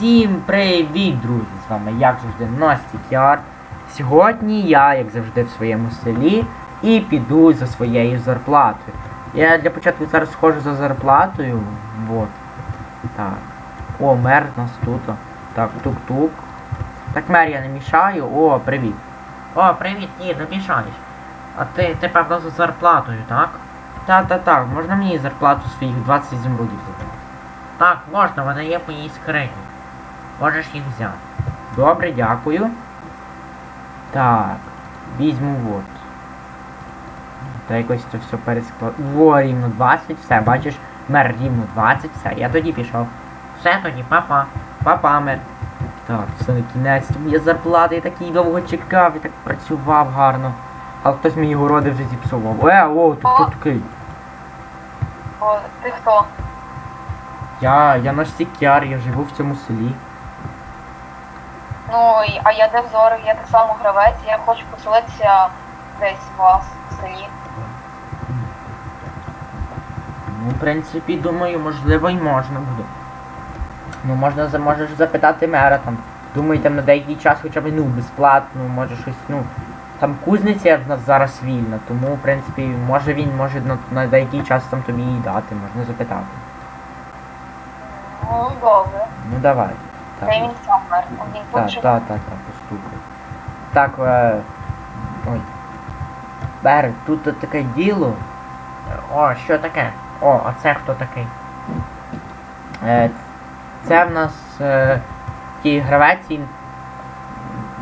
Всім привіт, друзі! З вами, як завжди, Настя Кіарт. Сьогодні я, як завжди, в своєму селі і піду за своєю зарплатою. Я для початку зараз схожу за зарплатою. Вот. Так. О, мер у нас тут. Так, тук-тук. Так, мер, я не мішаю. О, привіт. О, привіт, ні, не мішаєш. А ти, ти певно за зарплатою, так? Та-та-та, можна мені зарплату своїх 20 зімрудів забрати? Так, можна, вона є в моїй скрині. Можеш їх взяти. Добре, дякую. Так, візьму вот. Та якось це все пересклад. Во, рівно 20, все, бачиш, мер рівно 20, все, я тоді пішов. Все тоді, папа. Папа, мер. Так, все на кінець. Моя зарплата, я такий довго чекав, я так працював гарно. Але хтось мені городи вже зіпсував. Е, о, тут хто такий. О, ти хто? Я, я наш сікяр, я живу в цьому селі. Ну, а я Девзор, я так само гравець, я хочу поселитися десь у вас в селі. Ну, в принципі, думаю, можливо, і можна буде. Ну, можна за- можеш запитати мера там. Думаю, там на деякий час хоча б ну, безплатно, може щось, ну. Там кузниця в нас зараз вільна, тому, в принципі, може він може на, на деякий час там тобі і дати, можна запитати. Ну, добре. Ну давай. Так, Та він сам мер. Він так, так, так, так, постукай. Так, е... Ой. Бер, тут таке діло. О, що таке? О, а це хто такий? Е, Це в нас е, ті гравець, він,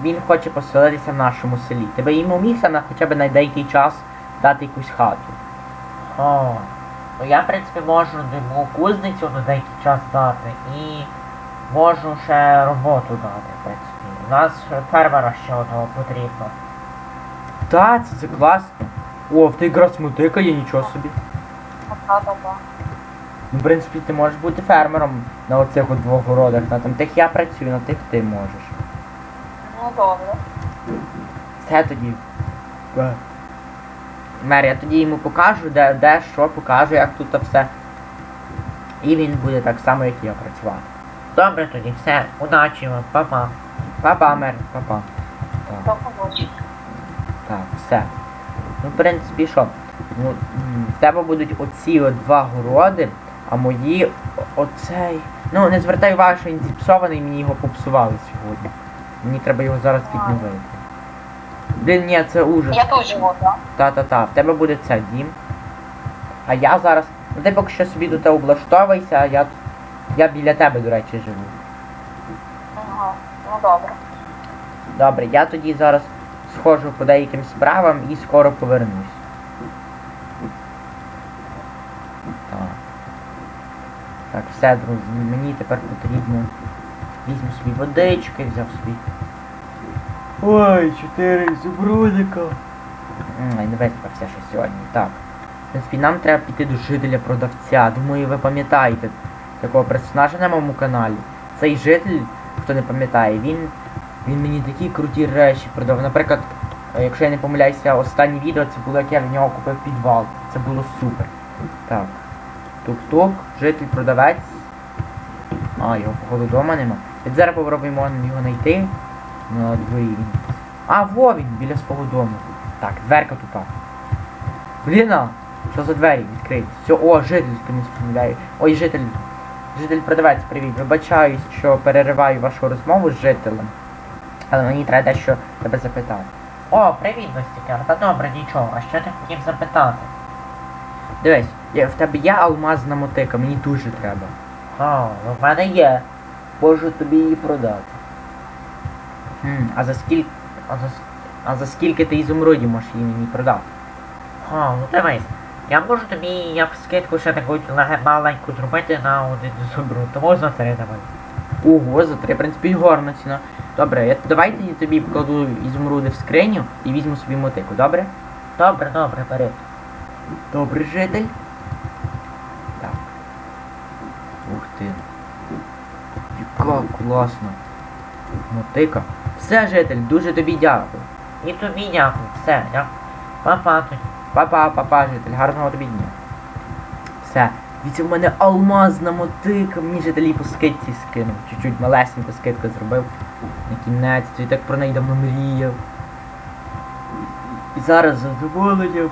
він хоче поселитися в нашому селі. Тебе йому міг саме хоча б на деякий час дати якусь хату. О, ну я, в принципі, можу йому кузницю на деякий час дати і можу ще роботу дати, в принципі. У нас фермера ще одного потрібно. Та, це, це класно. О, в тебе якраз мотика є, нічого собі. Ну, в принципі, ти можеш бути фермером на оцих от двох городах. На там тих я працюю, на тих ти можеш. Ну, добре. Все тоді. Е. Мер, я тоді йому покажу, де, де що, покажу, як тут все. І він буде так само, як я працювати. Добре тоді, все, удачі вам, папа. Папа, мер, папа. Так, все. Ну, в принципі, що? Ну, м, в тебе будуть оці от два городи, а мої о- оцей. Ну, не звертай увагу, що він зіпсований, мені його попсували сьогодні. Мені треба його зараз відновити. Блін, ні, це ужас. Я тут живу, так? Та-та-та, в тебе буде це дім. А я зараз. Ну ти поки що собі тут облаштовуйся, а я, я біля тебе, до речі, живу. Ага. Ну, добре. Добре, я тоді зараз схожу по деяким справам і скоро повернусь. Так. Так, все, друзі, мені тепер потрібно. Візьму собі водички, взяв собі. Ой, чотири зубрудика. Ай, не виспався ще сьогодні. Так. В принципі, нам треба піти до жителя продавця. Думаю, ви пам'ятаєте такого персонажа на моєму каналі. Цей житель, хто не пам'ятає, він. Він мені такі круті речі продав. Наприклад, е, якщо я не помиляюся, останнє відео це було, як я в нього купив підвал. Це було супер. Так. Тук-тук, житель продавець. А, його походу вдома нема. Від зараз попробуємо його знайти. На дворі він. А, во він, біля свого дому. Так, дверка тупа. Блін, а, що за двері відкриті? Все, о, житель, хто не помиляє. Ой, житель. Житель продавець, привіт. Вибачаюсь, що перериваю вашу розмову з жителем. Але мені треба дещо тебе запитати. О, привіт, Достікер. Та добре, нічого. А що ти хотів запитати? Дивись, я- в тебе є алмазна мотика, мені дуже треба. О, ну в мене є. Можу тобі її продати. Хм, а за скільки. А за... с- А за скільки ти ізумрудів можеш її мені продати? О, ну дивись. Я можу тобі як скидку ще таку маленьку зробити на один зубру. Тому за три давай. Ого, за три, в принципі, гарна ціна. Добре, я давай тоді тобі покладу ізумруди в скриню і візьму собі мотику, добре? Добре, добре, бери. Добрий житель. Так. Ух ти. Яка класна. Мотика. Все, житель, дуже тобі дякую. І тобі дякую. Все, я. Папа тоді. Па-па, па-па, житель, гарного тобі дня. Все. Дивіться, в мене алмазна мотика, мені жителі по скидці скинув. Чуть-чуть малесеньку скидку зробив на кінець, то так про неї давно мріяв. І зараз з задоволенням.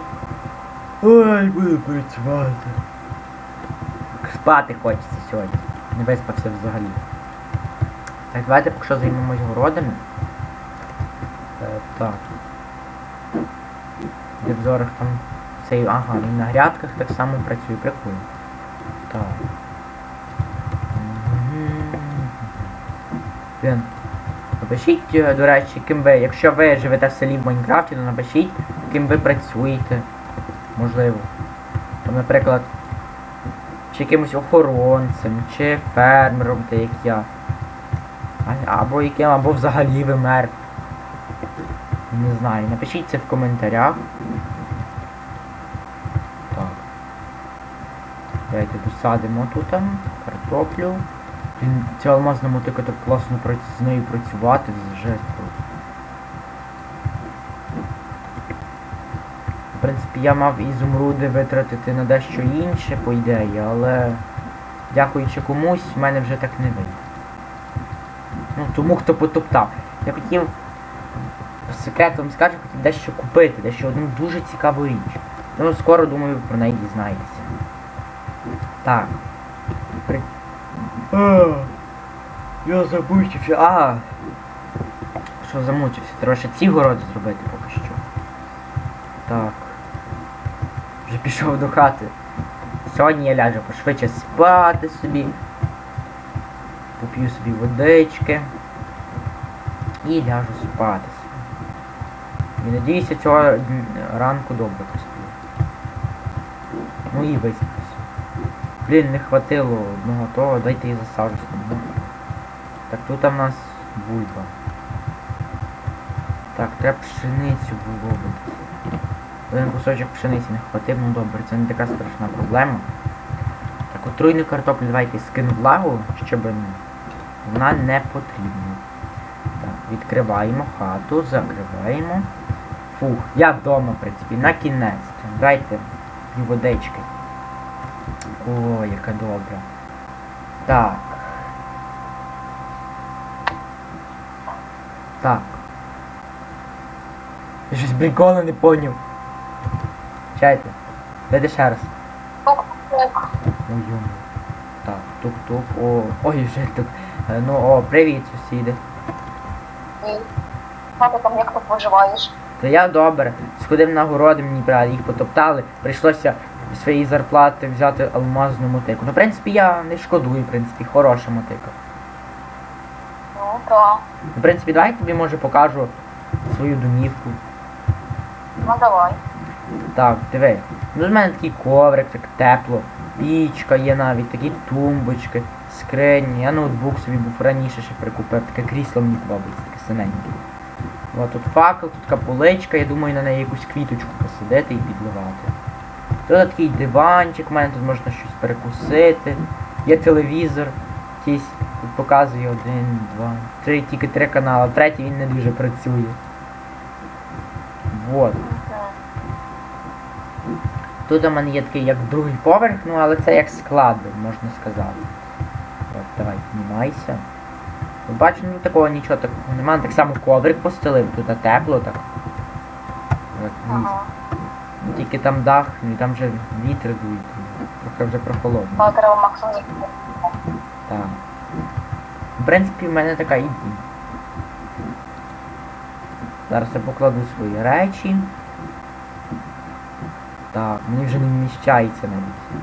Ой, буду працювати. Спати хочеться сьогодні. Не виспався взагалі. Так, давайте поки що займемось городами. Е, так. Де в там цей. Ага, він на грядках так само працює, прикольно. Так. Блін. Напишіть, е, до речі, ким ви, якщо ви живете в селі в Майнкрафті, то напишіть, ким ви працюєте. Можливо. Там, наприклад, чи якимось охоронцем, чи фермером, та як я. Або яким, або взагалі ви мер. Не знаю, напишіть це в коментарях. Так. Досадимо тут картоплю. Ця алмазна мотика так класно з нею працювати, жесть просто. В принципі, я мав ізумруди витратити на дещо інше, по ідеї, але дякуючи комусь, в мене вже так не вийде. Ну, тому хто потоптав. Я хотів вам скажу, хотів дещо купити, дещо одну дуже цікаву річ. Ну, скоро, думаю, про неї дізнаєтеся. Так. При... А, я замучився. А. Що замучився? Треба ще ці городи зробити поки що. Так. Вже пішов до хати. Сьогодні я ляжу пошвидше спати собі. Поп'ю собі водички. І ляжу спати собі. І надіюся, цього ранку добре посплю. Ну і виспався. Блін, не хватило одного того, дайте її засаджу. Так тут у нас бульба. Так, треба пшеницю було би. Один кусочок пшениці не хватив, ну добре, це не така страшна проблема. Так, отруйну картоплю давайте скину влагу, щоб ну, вона не потрібна. Так, відкриваємо хату, закриваємо. Фух, я вдома, в принципі, на кінець. Дайте водички. О, яка добра. Так. Так. Я щось прикольно не поняв. Чайте. Дайте ще раз. Тук-тук. Ой. Так, тук-тук. О, ой, вже тук. Е, Ну, о, привіт, сусіди. Що ти там, як тут виживаєш? Та я добре. Сходив на городи, мені брали, їх потоптали. Прийшлося зі своєї зарплати взяти алмазну мотику. Ну, в принципі, я не шкодую, в принципі, хороша мотика. Ну, так. В принципі, давай тобі може покажу свою домівку. Ну давай. Так, диви. Ну, в мене такий коврик, так тепло. Пічка є навіть, такі тумбочки, скрині. Я ноутбук собі був раніше ще прикупив. Таке крісло мені подобається, таке синеньке. О, тут факел, тут така поличка, я думаю на неї якусь квіточку посадити і підливати. Тут такий диванчик, у мене тут можна щось перекусити. Є телевізор. Тут показує один, два, три, тільки три канали. Третій він не дуже працює. Вот. Тут у мене є такий як другий поверх, ну але це як склад, можна сказати. От, давай, піднімайся. Бачу, ну такого нічого такого немає. Так само коврик постелив, тут тепло так. Ага. Тільки там дах, ну і там вже вітер дує, трохи вже прохолодно. Але треба максимум. Так. В принципі, в мене така ідея. Зараз я покладу свої речі. Так, мені вже не вміщається навіть.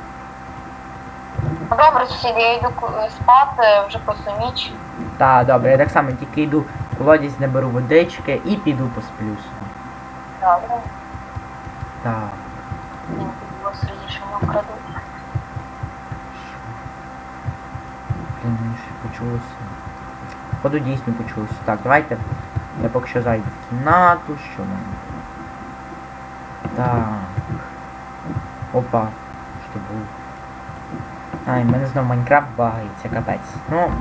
Добре, сусіди, я йду спати, вже просто ніч. Так, добре, я так само тільки йду колодязь, наберу водички і піду посплю собі. Добре. Так. Мені було среди, що мене вкрадуть. Блін, мені ще почулося. Походу дійсно почулося. Так, давайте. Я поки що зайду в кімнату, що мене. Так. Опа. Що було? Ай, мене знову Майнкрафт багається, капець. Ну,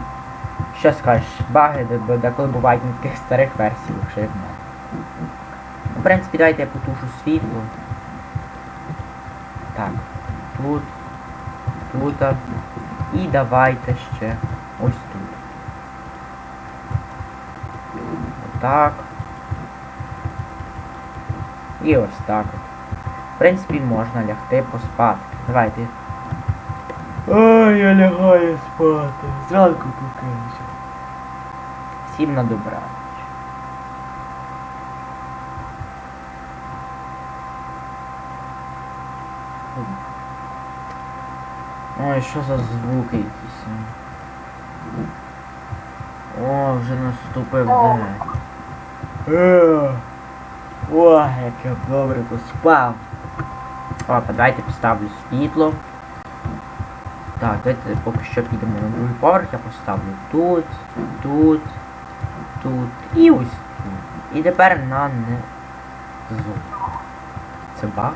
що скажеш, баги де- де- деколи бувають на таких старих версіях, якщо як мене. Ну, в принципі, давайте я потушу світло. Так, тут. тут. І давайте ще ось тут. Отак. І ось так. В принципі, можна лягти поспати. Давайте. Ой, я лягаю спати. Зранку покинуся. Всім на добраніч. Ой, що за звуки якісь? О, вже наступив день. Е, Ой, як я добре поспав. Опа, давайте поставлю світло. Так, давайте поки що підемо на другий поверх, я поставлю тут, тут, тут і ось тут. І тепер на не Це баг?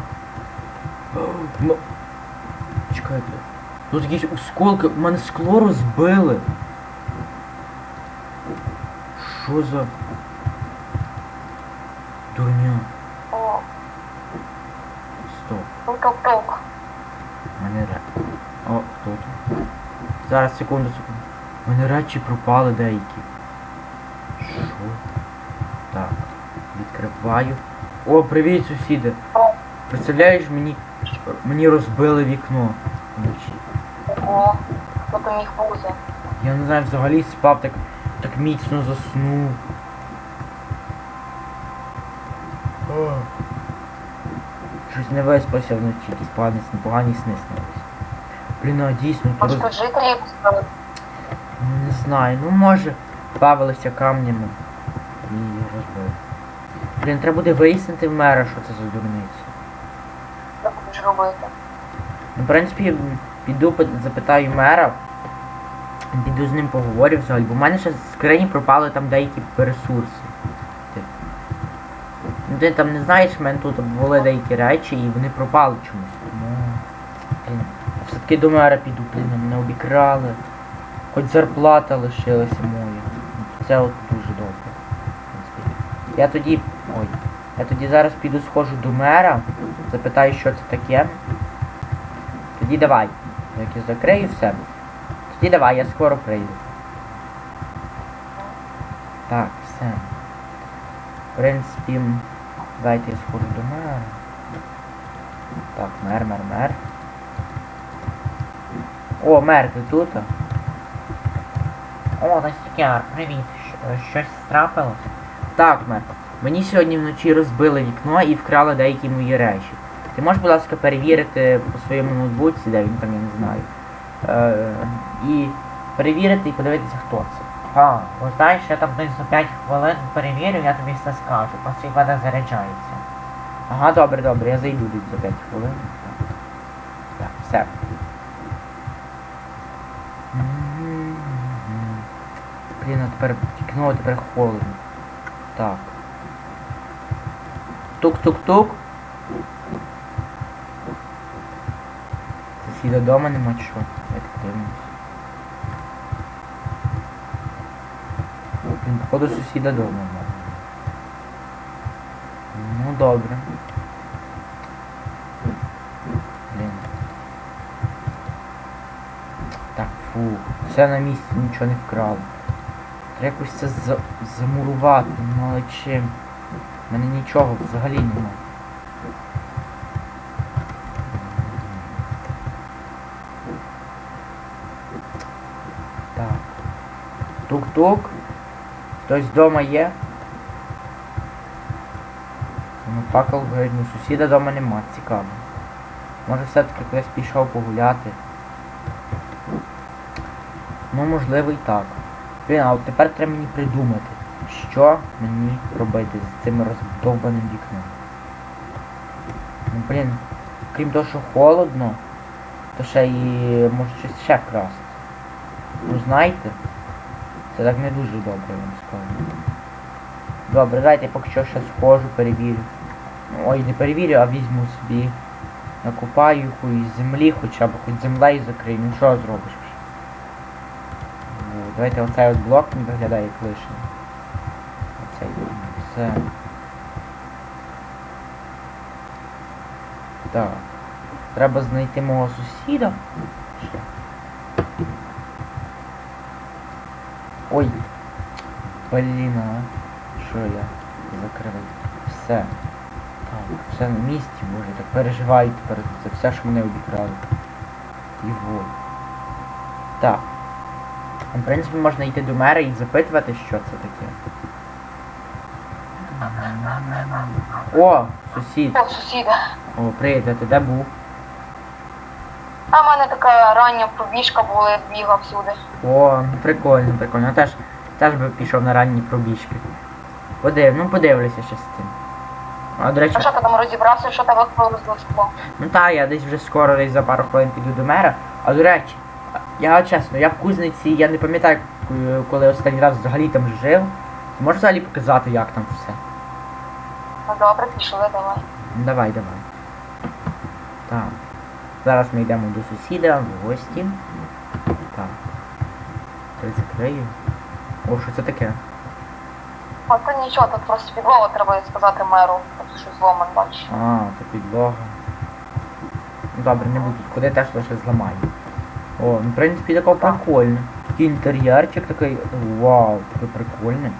О, м- Чекайте. Тут якісь осколки, в мене скло розбили. Що за... Дурня. О, Стоп. У мене ре... О, хто тут? Зараз, секунду, секунду. У мене речі пропали деякі. Що? Так. Відкриваю. О, привіт, сусіди. Представляєш, мені. Мені розбили вікно вночі. о, хто то міг бути? Я не знаю, взагалі спав так, так міцно заснув. О. Щось не виспався вночі, якісь погані, сни- погані сни снились. Блін, а дійсно, Може, роз... Ну, Не знаю, ну може бавилися камнями і розбили. Блін, треба буде вияснити в мера, що це за дурниця. Що будеш робити? Ну, в принципі, піду пи- запитаю мера. Піду з ним поговорю взагалі, бо в мене ще з скрині пропали там деякі ресурси. Ну ти там не знаєш, в мене тут були деякі речі і вони пропали чомусь. Тому. Все-таки до мера піду, блін, мене обікрали. Хоч зарплата лишилася моя. Це от дуже добре. Я тоді. Ой. Я тоді зараз піду схожу до мера, запитаю, що це таке. Тоді давай. Як я закрию все. Тоді давай, я скоро прийду. Так, все. В принципі, давайте я схожу до мера. Так, мер, мер, мер. О, мер, ти тут? О, Настікяр, привіт. Щось трапилось? Так, мер. Мені сьогодні вночі розбили вікно і вкрали деякі мої речі. Ти можеш, будь ласка, перевірити по своєму ноутбуці, де він там, я не знаю. Е, і перевірити і подивитися, хто це. А, ви знаєш, я там десь за 5 хвилин перевірю, я тобі все скажу, просто в заряджається. Ага, добре, добре, я зайду десь за 5 хвилин. Так, все. Блін, а тепер вікно тепер холодно. Так. Тук-тук-тук. Сусіда дома нема чи Блін, походу сусіда дома нема. Ну добре. Блін. Так, фу. Все на місці, нічого не вкрали. Треба якось це за... замурувати, ну але чим? У мене нічого взагалі немає. Так. Тук-тук. Хтось вдома є? Ну, факел ну сусіда вдома нема, цікаво. Може все-таки хтось пішов погуляти. Ну, можливо і так. Блін, а от тепер треба мені придумати, що мені робити з цим роздовбаним вікном. Ну, блін, крім того, що холодно, то ще і може щось ще вкрасти. Ну знаєте, це так не дуже добре, я вам. Добре, дайте поки що ще схожу, перевірю. Ой, не перевірю, а візьму собі. Накопаю якоїсь землі хоча б, хоч землею закрию, ну що зробиш. Ну, Давайте оцей от блок не виглядає як лишній. Оцей все. Так. Треба знайти мого сусіда. Ой. Блін, а. Що я? Закрив. Все. Так, все на місці, боже, так переживаю тепер за все, що мене обікрали. Вот. Так. В принципі, можна йти до мера і запитувати, що це таке. О, сусід. О, сусіда. О, привіт, а ти де був? А в мене така рання пробіжка була, я бігав всюди. О, ну, прикольно, прикольно. Я теж, теж би пішов на ранні пробіжки. Подив, ну подивлюся ще з цим. А до речі, А що ти там розібрався, що тебе повезло скло? ну та, я десь вже скоро десь за пару хвилин піду до мера. А до речі, я чесно, я в кузниці, я не пам'ятаю, коли останній раз взагалі там жив. Ти можеш взагалі показати, як там все? Ну добре, пішли, давай. Давай, давай. Так. Зараз ми йдемо до сусіда в гості. Так. Це закрию. О, що це таке? А то нічого, тут просто підлога треба сказати меру, тут щось зломан бачиш. А, це підлога. Ну, Добре, не буду куди теж лише зламаю. О, ну в принципі тако прикольно. Такий інтер'єрчик такий. Вау, такий прикольний.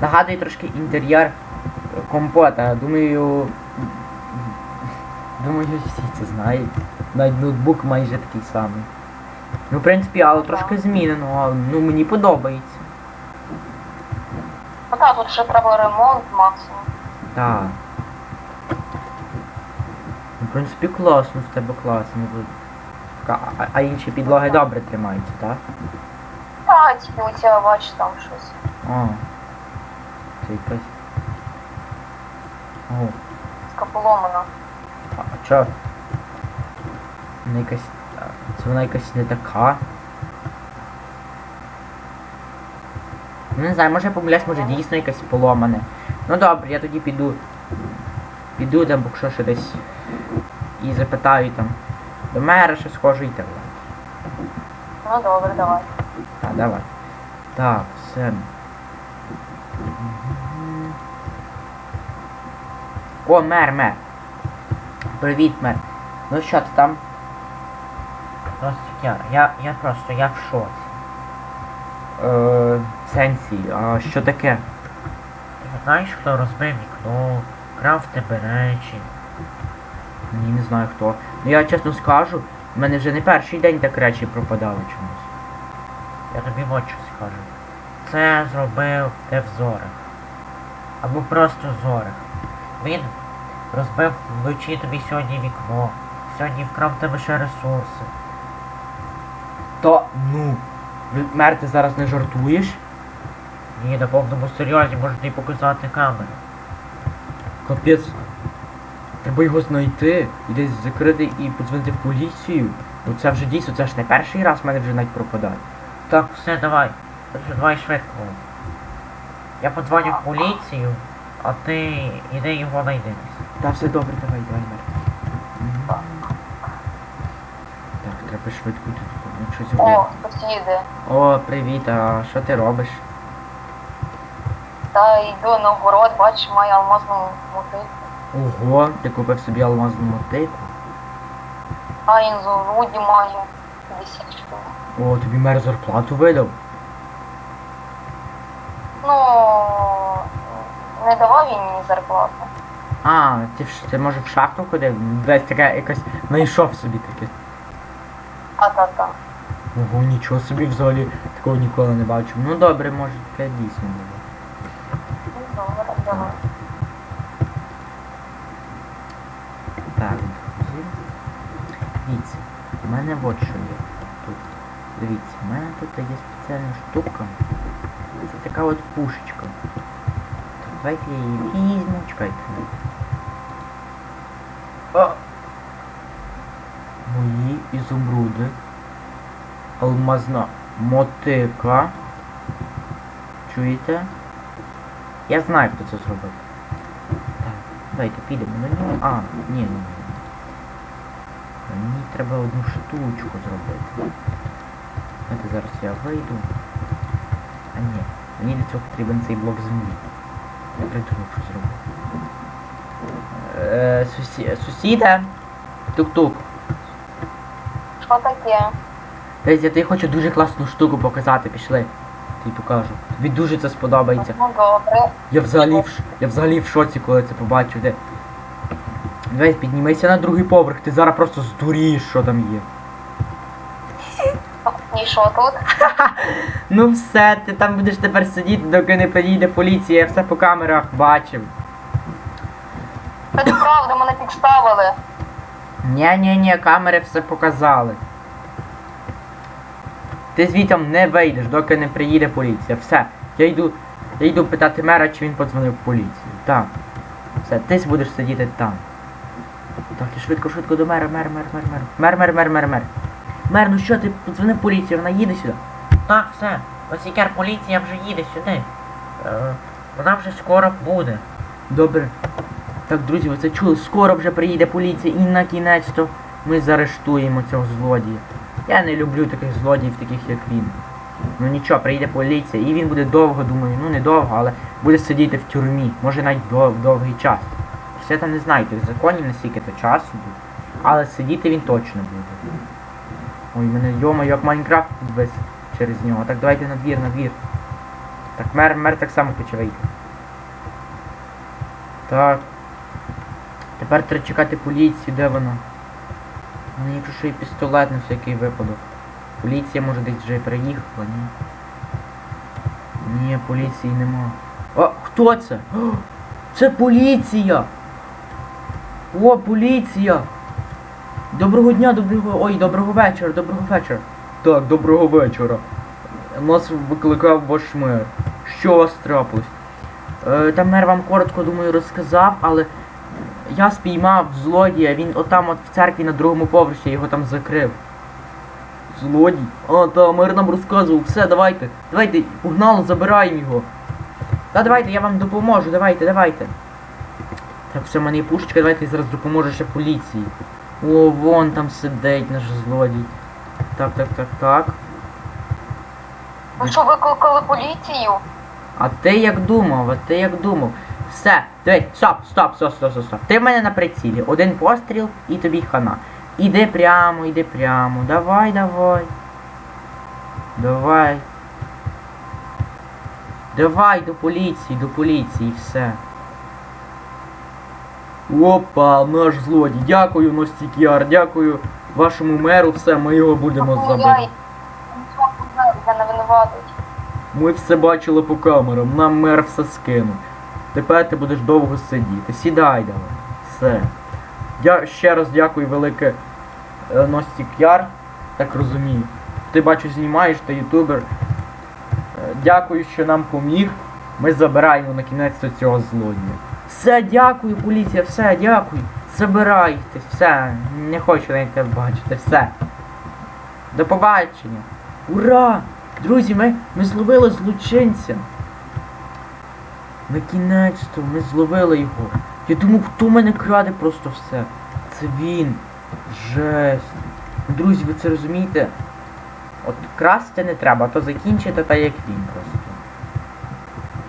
Нагадує трошки інтер'єр компота. Думаю. Думаю, всі це знають. Навіть ноутбук майже такий самий. Ну, в принципі, але трошки змінено, але ну мені подобається. Ну так, тут ще треба ремонт максимум. Так. Ну, в принципі, класно в тебе класно. А, а- а інші підлоги добре тримаються, так? А, тільки оця, бачиш, там щось. О. Це якась. О, Така поломана. а, а чо? Вона якась. Це вона якась не така. Не знаю, може я помиляюсь, може дійсно якась поломане. Ну добре, я тоді піду. Піду там, якщо ще десь. І запитаю там. До мера ще схожу і так. Ну добре, давай. Так, давай. Так, все. О, мер, мер. Привіт, мер. Ну що ти там? Просто я, я, я просто, я в шоці. Е, сенсі, а що таке? Ти знаєш, хто розбив вікно, крав в тебе речі. Ні, не знаю хто. Ну я чесно скажу, в мене вже не перший день так речі пропадали чомусь. Я тобі от що скажу. Це зробив Девзорих. Або просто Зорих. Він розбив вночі тобі сьогодні вікно. Сьогодні вкрав тебе ще ресурси. То, ну, мер, ти зараз не жартуєш? Ні, на повному серйозі можу тобі показати камеру. Капець. Треба його знайти і десь закрити і подзвонити в поліцію. Бо це вже дійсно, це ж не перший раз в мене вже навіть пропадає. Так, все, давай. Давай швидко. Я подзвоню в поліцію, а ти іди його знайди. Та все добре, давай, давай, мер. Так, треба швидко тут ну, щось О, сусіди. О, привіт, а що ти робиш? Та йду на город, бачиш, маю алмазну мотику. Ого, ти купив собі алмазну мотику. А інзуруді маю 50 штук. О, тобі мер зарплату видав. Ну, не давав він мені зарплату. А, ти, ти може в шахту ходив? Десь таке якось знайшов собі таке. А-та-та. Ого, нічого собі взагалі такого ніколи не бачив. Ну добре, може таке дійсно було. Так, друзі. Дивіться, у мене от що є тут. Дивіться, у мене тут є спеціальна штука. Це така от пушечка. Так, давайте я її візьму, чекайте. О! Мої ізумруди. Алмазна мотика. Чуєте? Я знаю, хто це зробив. Так, давайте підемо до нього. А, ні, ні, ні. Мені треба одну штучку зробити. Знаєте, зараз я вийду. А ні, мені для цього потрібен цей блок землі. Я придумав, що зробити. Е, сусі... Сусіда? Тук-тук. Що таке. Десь я тобі хочу дуже класну штуку показати, пішли. Тобі покажу. Тобі дуже це сподобається. Я взагалі в, я взагалі в шоці, коли це побачив. Де... Дивись, піднімайся на другий поверх, ти зараз просто здурієш, що там є. І що тут? Ну все, ти там будеш тепер сидіти, доки не приїде поліція, я все по камерах бачив. Це правда, мене підставили. Ні-ні-ні, камери все показали. Ти звітом не вийдеш, доки не приїде поліція. Все. Я йду. Я йду питати мера, чи він подзвонив в поліцію. Так. Все, ти будеш сидіти там. Так, і швидко, швидко до мера, мер, мер, мер, мер. Мер, мер, мер, мер, мер. Мер, ну що, ти подзвонив поліцію, вона їде сюди. Так, все. Осікер поліція вже їде сюди. Е, вона вже скоро буде. Добре. Так, друзі, ви це чули? Скоро вже приїде поліція і на кінець то ми заарештуємо цього злодія. Я не люблю таких злодіїв, таких як він. Ну нічого, приїде поліція і він буде довго, думаю, ну не довго, але буде сидіти в тюрмі. Може навіть дов, довгий час. Все там не знаю тих законів, наскільки то часу буде. Але сидіти він точно буде. Ой, мене йома, як Майнкрафт підвис через нього. Так давайте на двір, на двір. Так, мер, мер так само хоче вийти. Так. Тепер треба чекати поліцію, де вона? У мене якщо що і пістолет на всякий випадок. Поліція може десь вже приїхала, ні? Ні, поліції нема. О, хто це? Це поліція! О, поліція! Доброго дня, доброго. Ой, доброго вечора, доброго вечора. Так, доброго вечора. Нас викликав ваш мер. Що у вас трапилось? Е, Та мер вам коротко, думаю, розказав, але я спіймав злодія, він отам от в церкві на другому поверсі, його там закрив. Злодій? А, та, мер нам розказував, все, давайте. Давайте, погнали, забираємо його. Та давайте, я вам допоможу, давайте, давайте. Так, все, в мене є пушечка, давайте я зараз допоможу ще поліції. О, вон там сидить наш злодій. Так, так, так, так. Ви що викликали поліцію? А ти як думав, а ти як думав. Все, дивись, стоп, стоп, стоп, стоп, стоп, стоп. Ти в мене на прицілі. Один постріл і тобі хана. Іди прямо, іди прямо. Давай, давай. Давай. Давай до поліції, до поліції, все. Опа, наш злодій. Дякую, Ностікіар, дякую вашому меру, все, ми його будемо винуватий. Ми все бачили по камерам, нам мер все скинув. Тепер ти будеш довго сидіти. Сідай давай. Все. Я ще раз дякую велике е, Ностік Яр, так розумію. Ти бачу знімаєш, ти ютубер. Е, Дякую, що нам поміг. Ми забираємо на кінець цього злодія. Все, дякую, поліція, все, дякую. Забирайтесь, все. Не хочу навіть тебе бачити, все. До побачення. Ура! Друзі, ми, ми зловили злочинця. На кінець-то ми зловили його. Я думав, хто мене краде просто все. Це він. Жесть. Друзі, ви це розумієте? От красти не треба, то закінчити так як він просто.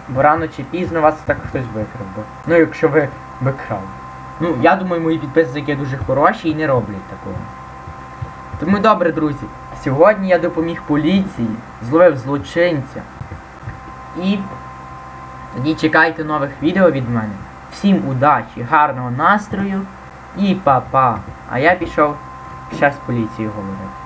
Бо рано чи пізно вас так хтось викрав би. Ну якщо ви би. Ну, я думаю, мої підписники дуже хороші і не роблять такого. Тому добре, друзі. Сьогодні я допоміг поліції, зловив злочинця. І тоді чекайте нових відео від мене. Всім удачі, гарного настрою і па-па. А я пішов ще з поліцією говорити.